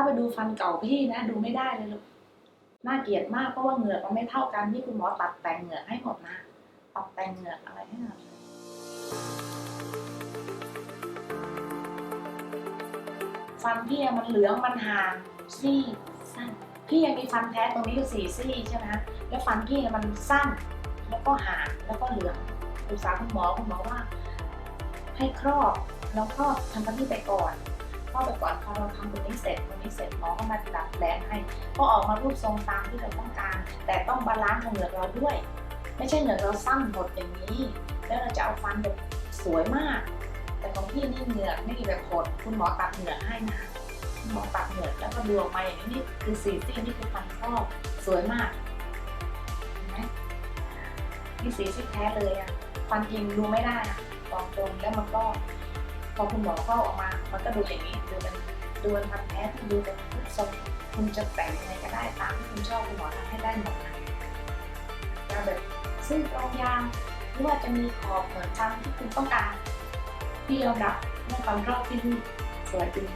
ถ้าไปดูฟันเก่าพี่นะ ดูไม่ได้เลยลูกน่าเกลียดมากเพราะว่าเหงือกมันไม่เท่ากันที่คุณหมอตัดแต่งเหงือกให้หมดนะตัดแต่งเหงือกอะไรให้หมดเลยฟันพี่อะมันเหลืองมันห่างซี่สั้นพี่ยังมีฟันแท้ตรงนี้คือสี่ซี่ใช่ไหมแล้วฟันพี่อะมันสั้น แล้วก็ห่างแล้วก็เหลืองปรึกษาคุณหมอคุณหมอว่า ให้ครอบแล้วครอบทำตรงนี้ไปก่อน ครอบไปก่อนพอเราทำตรงนี้เสร็จตรงนี้เสร็จหมอก็มาดัดแปลงให้ ก็ออกมารูปทรงตามที่เราต้องการ แต่ต้องบาลานซ์กับเหงือกเราด้วย ไม่ใช่เหงือกเราสั้นหมดอย่างนี้ แล้วเราจะเอาฟันแบบสวยมาก แต่ของพี่นี่เหงือกไม่มีแบบหดคุณหมอตัดเหงือกให้นะหมอตัดเหงือกแล้วก็ดูออกมาอย่างนี้นี่คือสีซี่นี่คือฟันครอบสวยมากเห็นไหมนี่สีซี่แท้เลยอะฟันจริงดูไม่ได้อะตรงตรงแล้วมันก็ พอคุณหมอเข้าออกมา มันก็ดูอย่างนี้ดูเป็นดูเป็นพันแท้ที่ดูเป็นทุกทรงคุณจะแต่งยังไงก็ได้ตามที่คุณชอบคุณหมอทำให้ได้หมดนะจะแบบซึ่งตรงยางหรือว่าจะมีขอบเหมือนตามที่คุณต้องการที่ยอมรับในความรอบที่สวยจริง